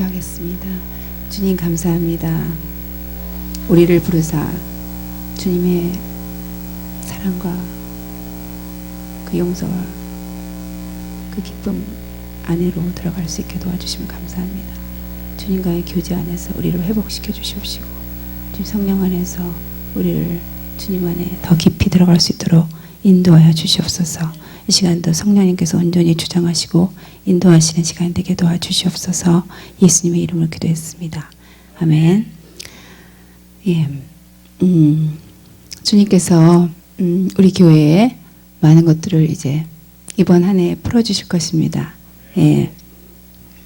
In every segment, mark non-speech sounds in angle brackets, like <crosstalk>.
기도하겠습니다. 주님 감사합니다. 우리를 부르사 주님의 사랑과 그 용서와 그 기쁨 안으로 들어갈 수 있게 도와주시면 감사합니다. 주님과의 교제 안에서 우리를 회복시켜 주시옵시고 주님 성령 안에서 우리를 주님 안에 더 깊이 들어갈 수 있도록 인도하여 주시옵소서. 이 시간도 성령님께서 온전히 주장하시고 인도하시는 시간 되게 도와주시옵소서. 예수님의 이름으로 기도했습니다. 아멘. 예, 음, 주님께서 음, 우리 교회에 많은 것들을 이제 이번 한 해 풀어주실 것입니다. 예,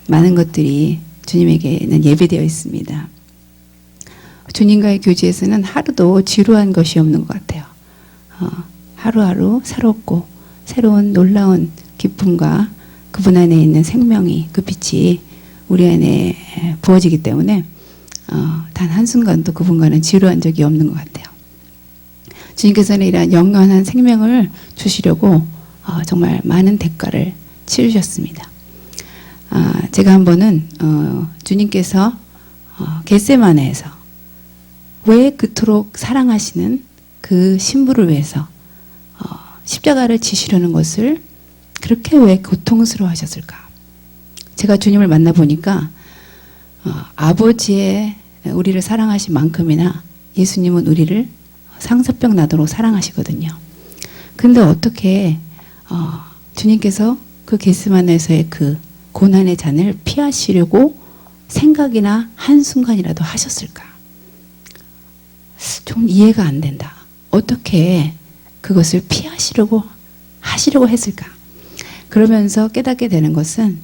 많은 것들이 주님에게는 예배되어 있습니다. 주님과의 교제에서는 하루도 지루한 것이 없는 것 같아요. 어, 하루하루 새롭고 새로운 놀라운 기쁨과 그분 안에 있는 생명이 그 빛이 우리 안에 부어지기 때문에 어, 단 한순간도 그분과는 지루한 적이 없는 것 같아요. 주님께서는 이러한 영원한 생명을 주시려고 어, 정말 많은 대가를 치르셨습니다. 아, 제가 한 번은 어, 주님께서 어, 겟세마네에서 왜 그토록 사랑하시는 그 신부를 위해서 어, 십자가를 지시려는 것을 그렇게 왜 고통스러워 하셨을까? 제가 주님을 만나 보니까 어, 아버지의 우리를 사랑하신 만큼이나 예수님은 우리를 상사병 나도록 사랑하시거든요. 근데 어떻게 어, 주님께서 그 게스만에서의 그 고난의 잔을 피하시려고 생각이나 한순간이라도 하셨을까? 좀 이해가 안 된다. 어떻게 그것을 피하시려고 하시려고 했을까? 그러면서 깨닫게 되는 것은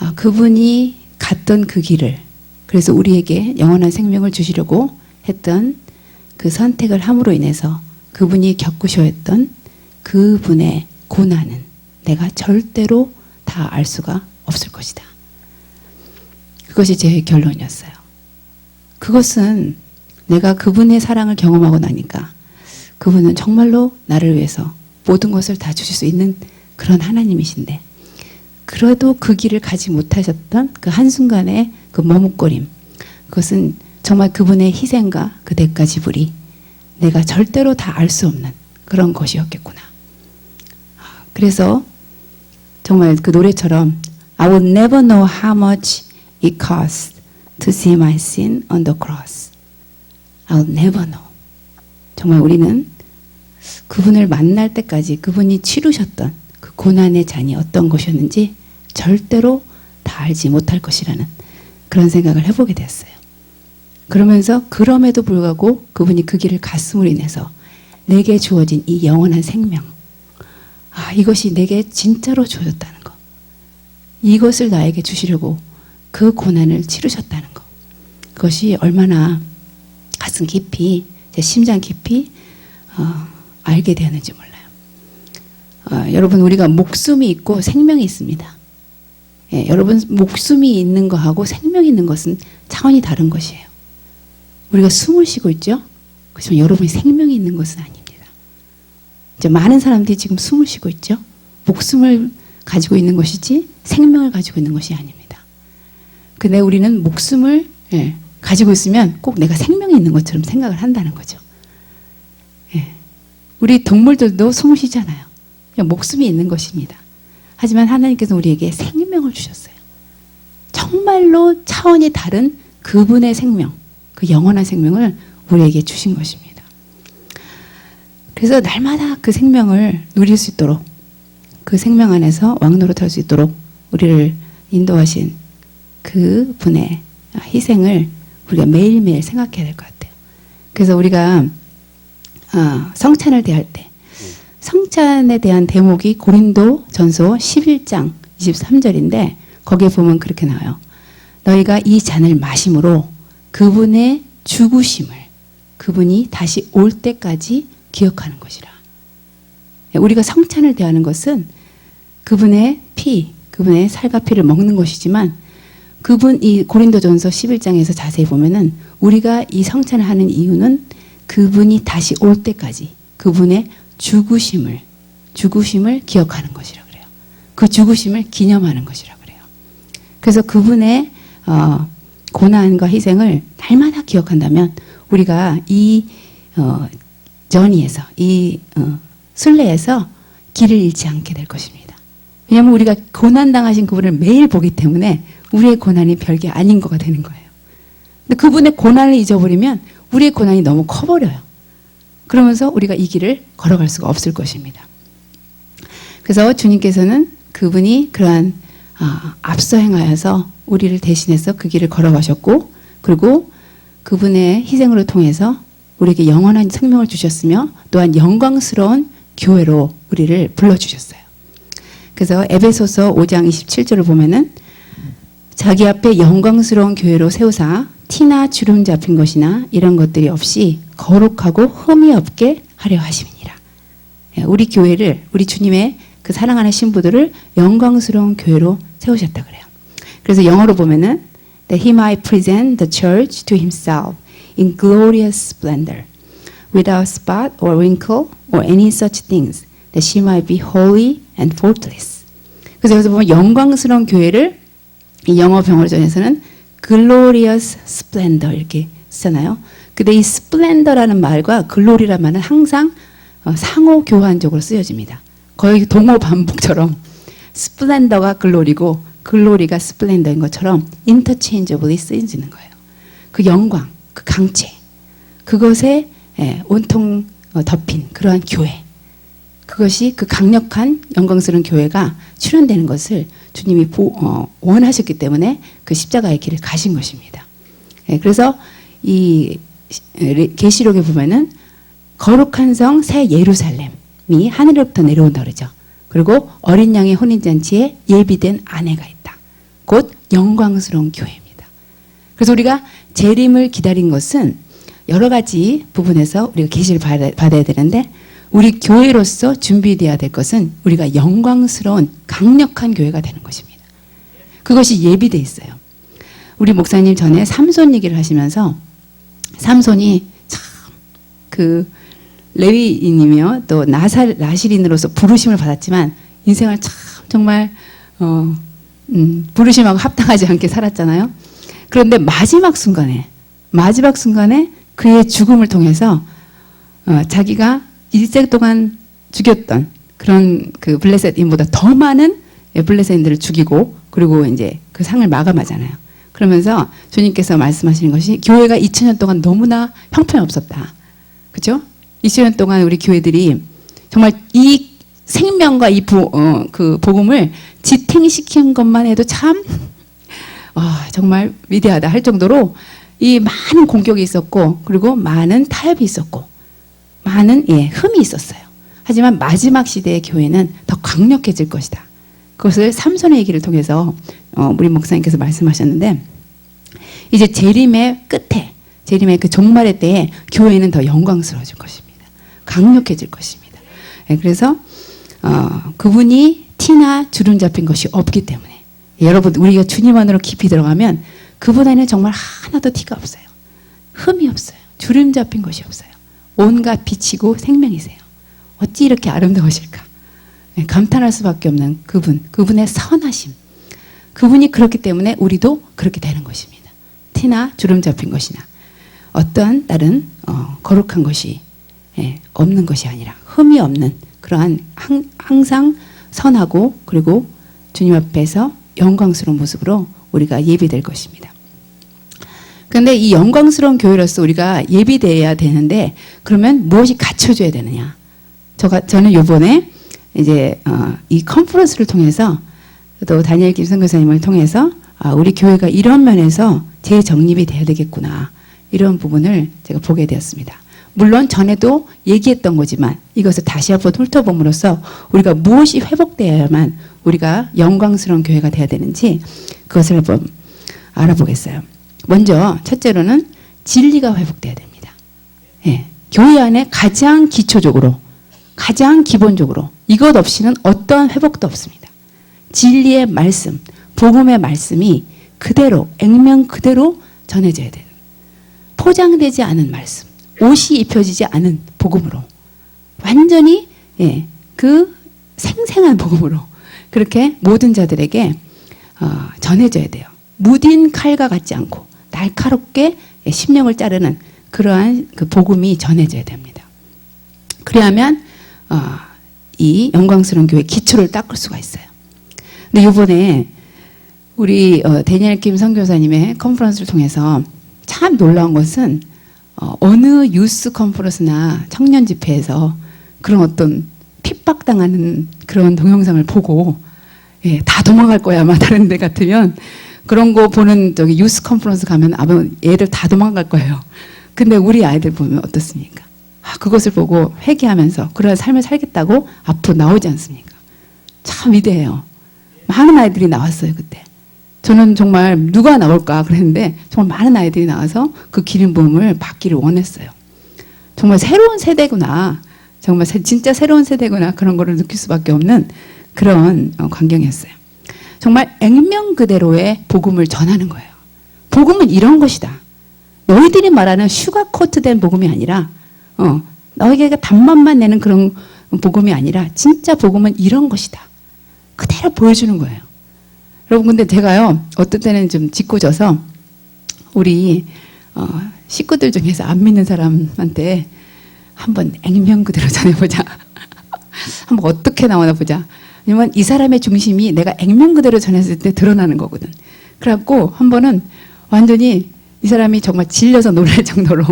아, 그분이 갔던 그 길을 그래서 우리에게 영원한 생명을 주시려고 했던 그 선택을 함으로 인해서 그분이 겪으셔야 했던 그분의 고난은 내가 절대로 다 알 수가 없을 것이다. 그것이 제 결론이었어요. 그것은 내가 그분의 사랑을 경험하고 나니까 그분은 정말로 나를 위해서 모든 것을 다 주실 수 있는 그런 하나님이신데 그래도 그 길을 가지 못하셨던 그 한순간의 그 머뭇거림 그것은 정말 그분의 희생과 그 대가 지불이 내가 절대로 다 알 수 없는 그런 것이었겠구나. 그래서 정말 그 노래처럼 I will never know how much it cost to see my sin on the cross. I'll never know. 정말 우리는 그분을 만날 때까지 그분이 치르셨던 그 고난의 잔이 어떤 것이었는지 절대로 다 알지 못할 것이라는 그런 생각을 해보게 됐어요. 그러면서 그럼에도 불구하고 그분이 그 길을 갔음으로 인해서 내게 주어진 이 영원한 생명. 아, 이것이 내게 진짜로 주어졌다는 것. 이것을 나에게 주시려고 그 고난을 치르셨다는 것. 그것이 얼마나 가슴 깊이, 제 심장 깊이 어, 알게 되었는지 몰라요. 어, 여러분 우리가 목숨이 있고 생명이 있습니다. 예, 여러분 목숨이 있는 거하고 생명이 있는 것은 차원이 다른 것이에요. 우리가 숨을 쉬고 있죠. 그렇지만 여러분이 생명이 있는 것은 아닙니다. 이제 많은 사람들이 지금 숨을 쉬고 있죠. 목숨을 가지고 있는 것이지 생명을 가지고 있는 것이 아닙니다. 근데 우리는 목숨을 예, 가지고 있으면 꼭 내가 생명이 있는 것처럼 생각을 한다는 거죠. 예. 우리 동물들도 숨을 쉬잖아요. 목숨이 있는 것입니다. 하지만 하나님께서 우리에게 생명을 주셨어요. 정말로 차원이 다른 그분의 생명, 그 영원한 생명을 우리에게 주신 것입니다. 그래서 날마다 그 생명을 누릴 수 있도록 그 생명 안에서 왕노릇할 수 있도록 우리를 인도하신 그 분의 희생을 우리가 매일매일 생각해야 될 것 같아요. 그래서 우리가 어, 성찬을 대할 때 성찬에 대한 대목이 고린도 전서 11장 23절인데 거기에 보면 그렇게 나와요. 너희가 이 잔을 마심으로 그분의 죽으심을 그분이 다시 올 때까지 기억하는 것이라. 우리가 성찬을 대하는 것은 그분의 피, 그분의 살과 피를 먹는 것이지만 그분 이 고린도전서 11장에서 자세히 보면은 우리가 이 성찬을 하는 이유는 그분이 다시 올 때까지 그분의 죽으심을 죽으심을 기억하는 것이라 그래요. 그 죽으심을 기념하는 것이라 그래요. 그래서 그분의 어, 고난과 희생을 날마다 기억한다면 우리가 이 어, 전이에서 이 어, 순례에서 길을 잃지 않게 될 것입니다. 왜냐하면 우리가 고난 당하신 그분을 매일 보기 때문에 우리의 고난이 별게 아닌 거가 되는 거예요. 근데 그분의 고난을 잊어버리면 우리의 고난이 너무 커버려요. 그러면서 우리가 이 길을 걸어갈 수가 없을 것입니다. 그래서 주님께서는 그분이 그러한 아, 앞서 행하여서 우리를 대신해서 그 길을 걸어가셨고 그리고 그분의 희생으로 통해서 우리에게 영원한 생명을 주셨으며 또한 영광스러운 교회로 우리를 불러주셨어요. 그래서 에베소서 5장 27절을 보면은 자기 앞에 영광스러운 교회로 세우사 티나 주름 잡힌 것이나 이런 것들이 없이 거룩하고 흠이 없게 하려 하심이니라. 예, 우리 교회를 우리 주님의 그 사랑하는 신부들을 영광스러운 교회로 세우셨다 그래요. 그래서 영어로 보면은 that he might present the church to himself in glorious splendor without spot or wrinkle or any such things that she might be holy and faultless. 그래서 여기서 보면 영광스러운 교회를 이 영어 병어전에서는 glorious splendor 이렇게 쓰잖아요. 근데 이 splendor라는 말과 glory라는 말은 항상 어, 상호 교환적으로 쓰여집니다. 거의 동호 반복처럼 splendor가 glory고 glory가 splendor인 것처럼 interchangeably 쓰여지는 거예요. 그 영광, 그 강체, 그것에 예, 온통 어, 덮인 그러한 교회. 그것이 그 강력한 영광스러운 교회가 출현되는 것을 주님이 보, 어, 원하셨기 때문에 그 십자가의 길을 가신 것입니다. 예, 그래서 이 레- 계시록에 보면은 거룩한 성 새 예루살렘이 하늘로부터 내려온다 그러죠. 그리고 어린 양의 혼인 잔치에 예비된 아내가 있다. 곧 영광스러운 교회입니다. 그래서 우리가 재림을 기다린 것은 여러 가지 부분에서 우리가 계시를 받아- 받아야 되는데 우리 교회로서 준비되어야 될 것은 우리가 영광스러운 강력한 교회가 되는 것입니다. 그것이 예비돼 있어요. 우리 목사님 전에 삼손 얘기를 하시면서 삼손이 참 그 레위인이며 또 나살 나실인으로서 부르심을 받았지만 인생을 참 정말 어 음, 부르심하고 합당하지 않게 살았잖아요. 그런데 마지막 순간에 마지막 순간에 그의 죽음을 통해서 어, 자기가 일생 동안 죽였던 그런 그 블레셋인보다 더 많은 예, 블레셋인들을 죽이고 그리고 이제 그 상을 마감하잖아요. 그러면서 주님께서 말씀하시는 것이 교회가 2000년 동안 너무나 형편없었다. 그죠? 20년 동안 우리 교회들이 정말 이 생명과 이 보, 어, 그 복음을 지탱시킨 것만 해도 참 아, 정말 위대하다 할 정도로 이 많은 공격이 있었고 그리고 많은 타협이 있었고 많은 예, 흠이 있었어요. 하지만 마지막 시대의 교회는 더 강력해질 것이다. 그것을 삼손의 얘기를 통해서 어, 우리 목사님께서 말씀하셨는데 이제 재림의 끝에 재림의 그 종말의 때에 교회는 더 영광스러워질 것입니다. 강력해질 것입니다. 예, 그래서 어, 그분이 티나 주름 잡힌 것이 없기 때문에 여러분 우리가 주님 안으로 깊이 들어가면 그분 안에는 정말 하나도 티가 없어요. 흠이 없어요. 주름 잡힌 것이 없어요. 온갖 빛이고 생명이세요. 어찌 이렇게 아름다우실까? 예, 감탄할 수밖에 없는 그분, 그분의 선하심. 그분이 그렇기 때문에 우리도 그렇게 되는 것입니다. 티나 주름 잡힌 것이나 어떠한 다른 어, 거룩한 것이 예, 없는 것이 아니라 흠이 없는 그러한 항, 항상 선하고 그리고 주님 앞에서 영광스러운 모습으로 우리가 예비될 것입니다. 그런데 이 영광스러운 교회로서 우리가 예비돼야 되는데 그러면 무엇이 갖춰져야 되느냐? 저가 저는 요번에 이제 어, 이 컨퍼런스를 통해서 또 다니엘 김 선교사님을 통해서 아, 우리 교회가 이런 면에서 재정립이 돼야 되겠구나 이런 부분을 제가 보게 되었습니다. 물론 전에도 얘기했던 거지만 이것을 다시 한번 훑어봄으로써 우리가 무엇이 회복되어야만 우리가 영광스러운 교회가 돼야 되는지 그것을 한번 알아보겠어요. 먼저 첫째로는 진리가 회복돼야 됩니다. 예, 교회 안에 가장 기초적으로 가장 기본적으로 이것 없이는 어떠한 회복도 없습니다. 진리의 말씀, 복음의 말씀이 그대로 액면 그대로 전해져야 돼요. 포장되지 않은 말씀, 옷이 입혀지지 않은 복음으로 완전히 예, 그 생생한 복음으로 그렇게 모든 자들에게 어, 전해져야 돼요. 무딘 칼과 같지 않고 날카롭게 심령을 자르는 그러한 그 복음이 전해져야 됩니다. 그래야만 어, 이 영광스러운 교회 기초를 닦을 수가 있어요. 근데 이번에 우리 어, 데니엘 김 선교사님의 컨퍼런스를 통해서 참 놀라운 것은 어, 어느 유스 컨퍼런스나 청년 집회에서 그런 어떤 핍박당하는 그런 동영상을 보고 예, 다 도망갈 거야 아마 다른 데 같으면 그런 거 보는 저기 유스 컨퍼런스 가면 아마 애들 다 도망갈 거예요. 근데 우리 아이들 보면 어떻습니까? 아, 그것을 보고 회개하면서 그런 삶을 살겠다고 앞으로 나오지 않습니까? 참 위대해요. 많은 아이들이 나왔어요 그때. 저는 정말 누가 나올까 그랬는데 정말 많은 아이들이 나와서 그 기름 부음을 받기를 원했어요. 정말 새로운 세대구나. 정말 새- 진짜 새로운 세대구나 그런 거를 느낄 수밖에 없는 그런 어, 광경이었어요. 정말 액면 그대로의 복음을 전하는 거예요. 복음은 이런 것이다. 너희들이 말하는 슈가 코트된 복음이 아니라 어, 너희가 단맛만 내는 그런 복음이 아니라 진짜 복음은 이런 것이다. 그대로 보여주는 거예요. 여러분 근데 제가요 어떤 때는 좀 짓궂어서 우리 어, 식구들 중에서 안 믿는 사람한테 한번 액면 그대로 <laughs> 전해보자. 한번 어떻게 나오나 보자. 왜냐면 이 사람의 중심이 내가 액면 그대로 전했을 때 드러나는 거거든. 그래갖고 한 번은 완전히 이 사람이 정말 질려서 놀랄 정도로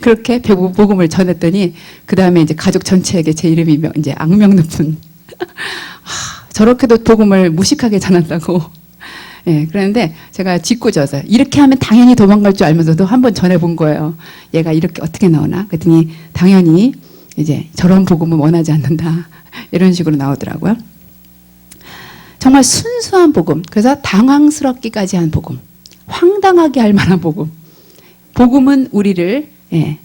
그렇게 복- 복음을 전했더니 그 다음에 이제 가족 전체에게 제 이름이 명- 이제 악명 높은 <laughs> 하, 저렇게도 복음을 무식하게 전한다고. <laughs> 예, 그런데 제가 짓궂어서 이렇게 하면 당연히 도망갈 줄 알면서도 한번 전해본 거예요. 얘가 이렇게 어떻게 나오나? 그랬더니 당연히 이제 저런 복음은 원하지 않는다. <laughs> 이런 식으로 나오더라고요. 정말 순수한 복음. 그래서 당황스럽기까지 한 복음. 황당하게 할 만한 복음. 복음은 우리를 예,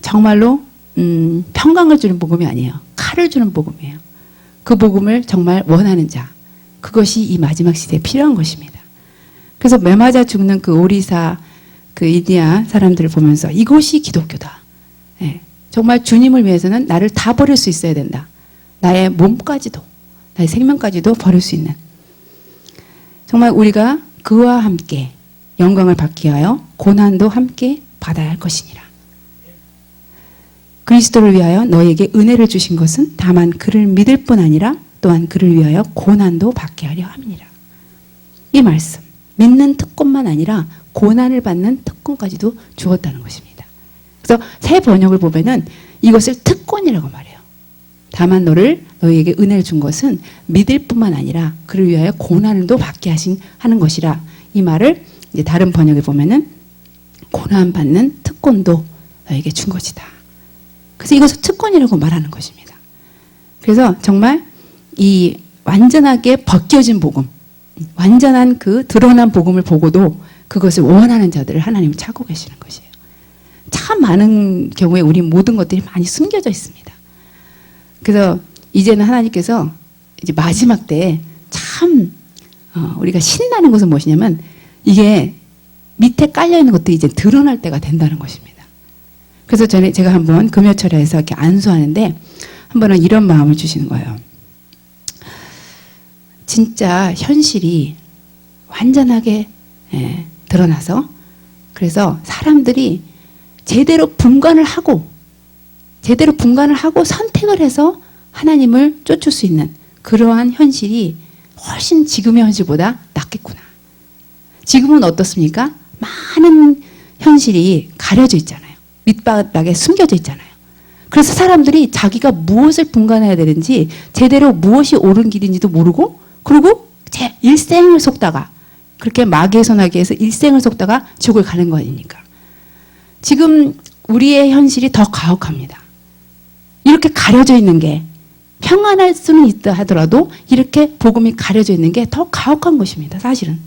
정말로 음, 평강을 주는 복음이 아니에요. 칼을 주는 복음이에요. 그 복음을 정말 원하는 자. 그것이 이 마지막 시대에 필요한 것입니다. 그래서 매 맞아 죽는 그 오리사, 그 이디야 사람들을 보면서 이것이 기독교다. 예, 정말 주님을 위해서는 나를 다 버릴 수 있어야 된다. 나의 몸까지도, 나의 생명까지도 버릴 수 있는. 정말 우리가 그와 함께 영광을 받기 위하여 고난도 함께 받아야 할 것이니라. 그리스도를 위하여 너에게 은혜를 주신 것은 다만 그를 믿을 뿐 아니라 또한 그를 위하여 고난도 받게 하려 함이니라. 이 말씀 믿는 특권만 아니라 고난을 받는 특권까지도 주었다는 것입니다. 그래서 새 번역을 보면은 이것을 특권이라고 말해요. 다만 너를 너희에게 은혜를 준 것은 믿을 뿐만 아니라 그를 위하여 고난도 받게 하신 하는 것이라 이 말을 이제 다른 번역에 보면은 고난 받는 특권도 너에게 준 것이다. 그래서 이것을 특권이라고 말하는 것입니다. 그래서 정말 이 완전하게 벗겨진 복음, 완전한 그 드러난 복음을 보고도 그것을 원하는 자들을 하나님은 찾고 계시는 것이에요. 참 많은 경우에 우리 모든 것들이 많이 숨겨져 있습니다. 그래서 이제는 하나님께서 이제 마지막 때에 참 어, 우리가 신나는 것은 무엇이냐면 이게 밑에 깔려 있는 것들이 이제 드러날 때가 된다는 것입니다. 그래서 전에 제가 한번 금요철에서 이렇게 안수하는데 한 번은 이런 마음을 주시는 거예요. 진짜 현실이 완전하게 예, 드러나서 그래서 사람들이 제대로 분간을 하고 제대로 분간을 하고 선택을 해서 하나님을 쫓을 수 있는 그러한 현실이 훨씬 지금의 현실보다 낫겠구나. 지금은 어떻습니까? 많은 현실이 가려져 있잖아요. 밑바닥에 숨겨져 있잖아요. 그래서 사람들이 자기가 무엇을 분간해야 되는지 제대로 무엇이 옳은 길인지도 모르고 그리고 제 일생을 속다가 그렇게 마귀의 소나기에서 일생을 속다가 지옥을 가는 거 아닙니까? 지금 우리의 현실이 더 가혹합니다. 이렇게 가려져 있는 게 평안할 수는 있다 하더라도 이렇게 복음이 가려져 있는 게 더 가혹한 것입니다. 사실은.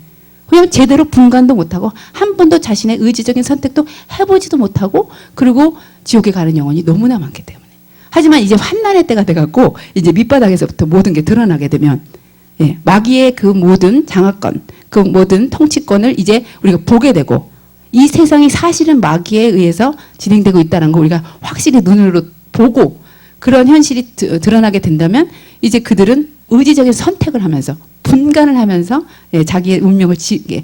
왜냐하면 제대로 분간도 못하고 한 번도 자신의 의지적인 선택도 해보지도 못하고 그리고 지옥에 가는 영혼이 너무나 많기 때문에. 하지만 이제 환난의 때가 돼갖고 이제 밑바닥에서부터 모든 게 드러나게 되면 예, 마귀의 그 모든 장악권, 그 모든 통치권을 이제 우리가 보게 되고 이 세상이 사실은 마귀에 의해서 진행되고 있다는 거 우리가 확실히 눈으로 보고 그런 현실이 드- 드러나게 된다면 이제 그들은 의지적인 선택을 하면서 분간을 하면서 예, 자기의 운명을 지, 예,